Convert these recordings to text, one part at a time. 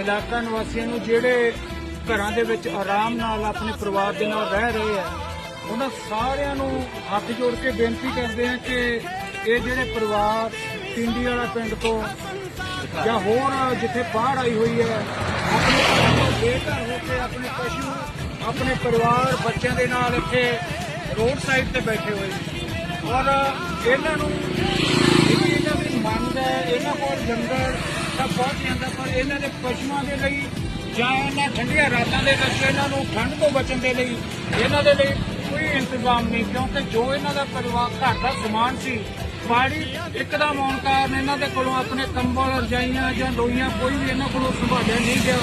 ਇਲਾਕਾ ਨਿਵਾਸੀਆਂ ਨੂੰ ਜਿਹੜੇ ਘਰਾਂ ਦੇ ਵਿੱਚ ਆਰਾਮ ਨਾਲ ਆਪਣੇ ਪਰਿਵਾਰ ਦੇ ਨਾਲ ਰਹਿ ਰਹੇ ਆ, ਉਹਨਾਂ ਸਾਰਿਆਂ ਨੂੰ ਹੱਥ ਜੋੜ ਕੇ ਬੇਨਤੀ ਕਰਦੇ ਆ ਕਿ ਇਹ ਜਿਹੜੇ ਪਰਿਵਾਰ ਪਿੰਡੀ ਵਾਲਾ ਪਿੰਡ ਤੋਂ ਜਾਂ ਹੋਰ ਜਿੱਥੇ ਬਾੜ ਆਈ ਹੋਈ ਹੈ, ਆਪਣੇ ਘਰਾਂ ਤੋਂ ਬੇਘਰ ਹੋ ਕੇ ਆਪਣੇ ਪਸ਼ੂ, ਆਪਣੇ ਪਰਿਵਾਰ ਬੱਚਿਆਂ ਦੇ ਨਾਲ ਇੱਥੇ ਰੋਡ ਸਾਈਡ ਤੇ ਬੈਠੇ ਹੋਏ ਔਰ ਇਹਨਾਂ ਨੂੰ ਇਹਨਾਂ ਦੀ ਮੰਗ ਹੈ, ਇਹਨਾਂ ਕੋਲ ਜੰਗਲ ਤਾਂ ਪਹੁੰਚ ਜਾਂਦਾ ਪਰ ਇਹਨਾਂ ਦੇ ਪਸ਼ੂਆਂ ਦੇ ਲਈ ਜਾਂ ਇਹਨਾਂ ਠੰਡੀਆਂ ਰਾਤਾਂ ਦੇ ਵਿੱਚ ਇਹਨਾਂ ਨੂੰ ਠੰਡ ਤੋਂ ਬਚਣ ਦੇ ਲਈ ਇਹਨਾਂ ਦੇ ਲਈ ਕੋਈ ਇੰਤਜ਼ਾਮ ਨਹੀਂ ਕਿਉਂਕਿ ਜੋ ਇਹਨਾਂ ਦਾ ਪਰਿਵਾਰ ਘਰ ਦਾ ਸਮਾਨ ਸੀ ਬਾੜੀ ਇੱਕਦਮ ਆਉਣ ਕਾਰਨ ਇਹਨਾਂ ਦੇ ਕੋਲੋਂ ਆਪਣੇ ਕੰਬਲ ਰਜਾਈਆਂ ਜਾਂ ਲੋਈਆਂ ਕੋਈ ਵੀ ਇਹਨਾਂ ਕੋਲੋਂ ਸੰਭਾਲਿਆ ਨਹੀਂ ਗਿਆ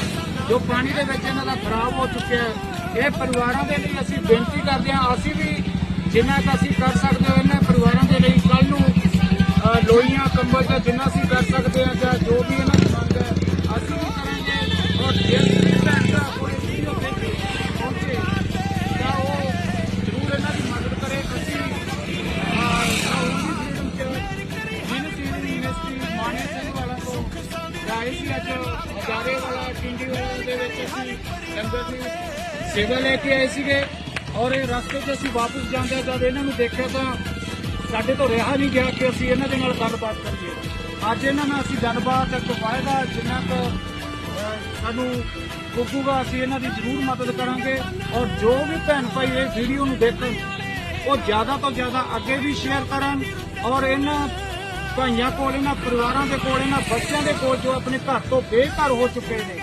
ਜੋ ਪਾਣੀ ਦੇ ਵਿੱਚ ਇਹਨਾਂ ਦਾ ਖਰਾਬ ਹੋ ਚੁੱਕਿਆ ਹੈ। ਇਹ ਪਰਿਵਾਰਾਂ ਦੇ ਲਈ ਅਸੀਂ ਬੇਨਤੀ ਕਰਦੇ ਹਾਂ ਅਸੀਂ ਵੀ ਜਿੰਨਾ ਕੁ ਅਸੀਂ ਕਰ ਸਕਦੇ ਹਾਂ ਇਹਨਾਂ ਪਰਿਵਾਰਾਂ ਦੇ ਲਈ ਕੱਲ ਨੂੰ ਅ, ਲੋਈਆਂ ਕੰਬਲ ਦਾ ਜਿੰਨਾ ਅਸੀਂ ਕਰ ਸਕਦੇ ਹਾਂ ਜਾਂ ਜੋ ਗਾਏ ਅੱਜ ਹਜ਼ਾਰੇ ਵਾਲਾ ਟਿੰਡੀ ਵਾਲਾ ਦੇ ਵਿੱਚ ਅਸੀਂ ਲੰਗਰ ਦੀ ਸੇਵਾ ਲੈ ਕੇ ਆਏ ਸੀਗੇ ਔਰ ਇਹ ਰਸਤੇ 'ਚ ਅਸੀਂ ਵਾਪਸ ਜਾਂਦੇ ਜਦ ਇਹਨਾਂ ਨੂੰ ਦੇਖਿਆ ਤਾਂ ਸਾਡੇ ਤੋਂ ਰਿਹਾ ਨਹੀਂ ਗਿਆ ਕਿ ਅਸੀਂ ਇਹਨਾਂ ਦੇ ਨਾਲ ਗੱਲਬਾਤ ਕਰੀਏ। ਅੱਜ ਇਹਨਾਂ ਨਾਲ ਅਸੀਂ ਗੱਲਬਾਤ ਕਰਵਾਏਗਾ ਜਿੰਨਾ ਕੁ ਸਾਨੂੰ ਪੁੱਗੂਗਾ ਅਸੀਂ ਇਹਨਾਂ ਦੀ ਜ਼ਰੂਰ ਮਦਦ ਕਰਾਂਗੇ ਔਰ ਜੋ ਵੀ ਭੈਣ ਭਾਈ ਇਹ ਵੀਡੀਓ ਨੂੰ ਦੇਖਣ, ਉਹ ਜ਼ਿਆਦਾ ਤੋਂ ਜ਼ਿਆਦਾ ਅੱਗੇ ਵੀ ਸ਼ੇਅਰ ਕਰਨ ਔਰ ਇਹਨਾਂ ਭਾਈਆਂ ਕੋਲ, ਇਹਨਾਂ ਪਰਿਵਾਰਾਂ ਦੇ ਕੋਲ, ਇਹਨਾਂ ਬੱਚਿਆਂ ਦੇ ਕੋਲ ਜੋ ਆਪਣੇ ਘਰ ਤੋਂ ਬੇਘਰ ਹੋ ਚੁੱਕੇ ਨੇ।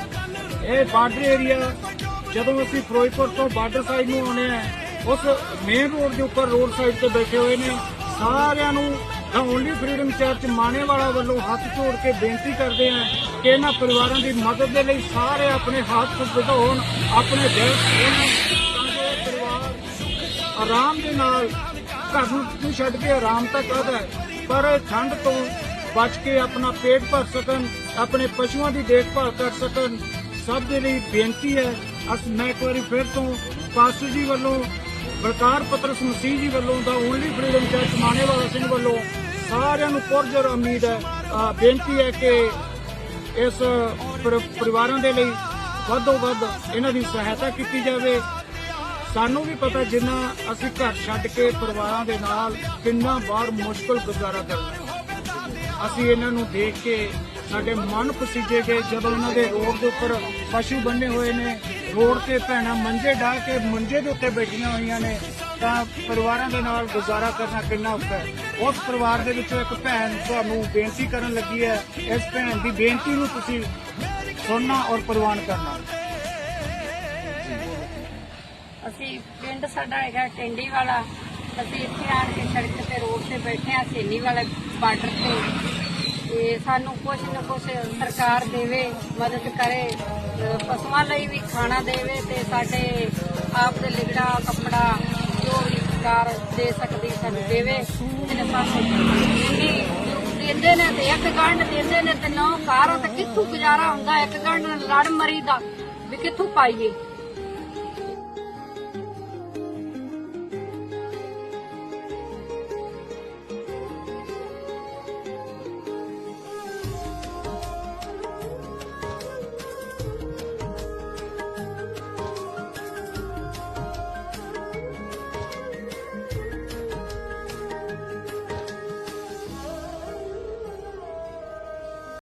ਇਹ ਬਾਰਡਰ ਏਰੀਆ ਜਦੋਂ ਅਸੀਂ ਫਿਰੋਜ਼ਪੁਰ ਤੋਂ ਬਾਰਡਰ ਸਾਈਡ ਨੂੰ ਆਉਣੇ ਆ ਉਸ ਮੇਨ ਰੋਡ ਦੇ ਉੱਪਰ ਰੋਡ ਸਾਈਡ ਤੇ ਬੈਠੇ ਹੋਏ ਨੇ। ਸਾਰਿਆਂ ਨੂੰ ਦਾ ਓਨਲੀ ਫਰੀडम ਚਰਚ ਮਾਣੇਵਾਲਾ ਵੱਲੋਂ ਹੱਥ ਜੋੜ ਕੇ ਬੇਨਤੀ ਕਰਦੇ ਆ ਕਿ ਇਹਨਾਂ ਪਰਿਵਾਰਾਂ ਦੀ ਮਦਦ ਦੇ ਲਈ ਸਾਰੇ ਆਪਣੇ ਹੱਥ ਵਧਾਉਣ, ਆਪਣੇ ਦਿਲ ਪਰਿਵਾਰ ਆਰਾਮ ਦੇ ਨਾਲ ਘਰ ਨੂੰ ਨੂੰ ਛੱਡ ਕੇ ਆਰਾਮ ਤੱਕ ਆਦਾ ਪਰ ਠੰਡ ਤੋਂ ਬਚ ਕੇ ਆਪਣਾ ਪੇਟ ਭਰ ਸਕਣ, ਆਪਣੇ ਪਸ਼ੂਆਂ ਦੀ ਦੇਖਭਾਲ ਕਰ ਸਕਣ, ਸਭ ਦੇ ਲਈ ਬੇਨਤੀ ਹੈ। ਅਸ, ਮੈਂ ਇੱਕ ਵਾਰੀ ਫਿਰ ਤੋਂ ਪਾਸਟਰ ਜੀ ਵੱਲੋਂ, ਬਲਕਾਰ ਪਤਰਸ ਮਸੀਹ ਜੀ ਵੱਲੋਂ ਦਾ only freedom church Manewala Singh ਵੱਲੋਂ ਸਾਰਿਆਂ ਨੂੰ ਪੁਰਜਰ ਉਮੀਦ ਹੈ। ਬੇਨਤੀ ਹੈ ਕਿ ਇਸ ਪਰਿਵਾਰਾਂ ਦੇ ਲਈ ਵੱਧੋ ਵੱਧ ਇਹਨਾਂ ਦੀ ਸਹਾਇਤਾ ਕੀਤੀ ਜਾਵੇ। ਸਾਨੂੰ ਵੀ ਪਤਾ ਜਿੰਨਾ ਅਸੀਂ ਘਰ ਛੱਡ ਕੇ ਪਰਿਵਾਰਾਂ ਦੇ ਨਾਲ ਕਿੰਨਾ ਬਾਹਰ ਮੁਸ਼ਕਲ ਗੁਜ਼ਾਰਾ ਕਰਨਾ ਅਸੀਂ ਇਹਨਾਂ ਨੂੰ ਦੇਖ ਕੇ ਸਾਡੇ ਮਨ ਪਸੀਜੇ ਗਏ, ਜਦੋਂ ਇਹਨਾਂ ਦੇ ਰੋਡ ਦੇ ਉੱਪਰ ਪਸ਼ੂ ਬੰਨੇ ਹੋਏ ਨੇ, ਰੋਡ ਤੇ ਭੈਣਾਂ ਮੰਜੇ ਢਾ ਕੇ ਮੰਜੇ ਦੇ ਉੱਤੇ ਬੈਠੀਆਂ ਹੋਈਆਂ ਨੇ, ਤਾਂ ਪਰਿਵਾਰਾਂ ਦੇ ਨਾਲ ਗੁਜ਼ਾਰਾ ਕਰਨਾ ਕਿੰਨਾ ਔਖਾ ਹੈ। ਉਸ ਪਰਿਵਾਰ ਦੇ ਵਿੱਚੋਂ ਇੱਕ ਭੈਣ ਤੁਹਾਨੂੰ ਬੇਨਤੀ ਕਰਨ ਲੱਗੀ ਹੈ, ਇਸ ਭੈਣ ਦੀ ਬੇਨਤੀ ਨੂੰ ਤੁਸੀਂ ਸੁਣਨਾ ਔਰ ਪ੍ਰਵਾਨ ਕਰਨਾ। ਅਸੀਂ ਪਿੰਡ ਸਾਡਾ ਹੈਗਾ ਟੈਂਡੀ ਵਾਲਾ। ਅਸੀਂ ਇੱਥੇ ਆਣ ਕੇ ਸੜਕ ਤੇ ਰੋਡ ਤੇ ਬੈਠੇ ਆ ਸੇਨੀ ਵਾਲੇ ਬਾਰਡਰ ਤੇ। ਤੇ ਸਾਨੂੰ ਕੁਛ ਨਾ ਕੁਛ ਸਰਕਾਰ ਦੇਵੇ, ਮਦਦ ਕਰੇ ਪਸ਼ੂਆਂ ਲਈ ਵੀ ਖਾਣਾ ਦੇਵੇ ਤੇ ਸਾਡੇ ਆਪ ਦੇ ਲਿਗੜਾ, ਕੱਪੜਾ ਜੋ ਵੀ ਸਰਕਾਰ ਦੇ ਸਕਦੀ ਸਾਨੂੰ ਦੇਵੇ ਤੇ ਸਾਨੂੰ ਦਿੰਦੇ ਨੇ ਤੇ ਇੱਕ ਗੰਢ ਦਿੰਦੇ ਨੇ ਤੇ ਨੌ ਕਾਰ ਤੇ ਕਿੱਥੋਂ ਗੁਜ਼ਾਰਾ ਹੁੰਦਾ? ਇੱਕ ਗੰਢ ਲੜ ਮਰੀ ਦਾ ਵੀ ਕਿੱਥੋਂ ਪਾਈਏ?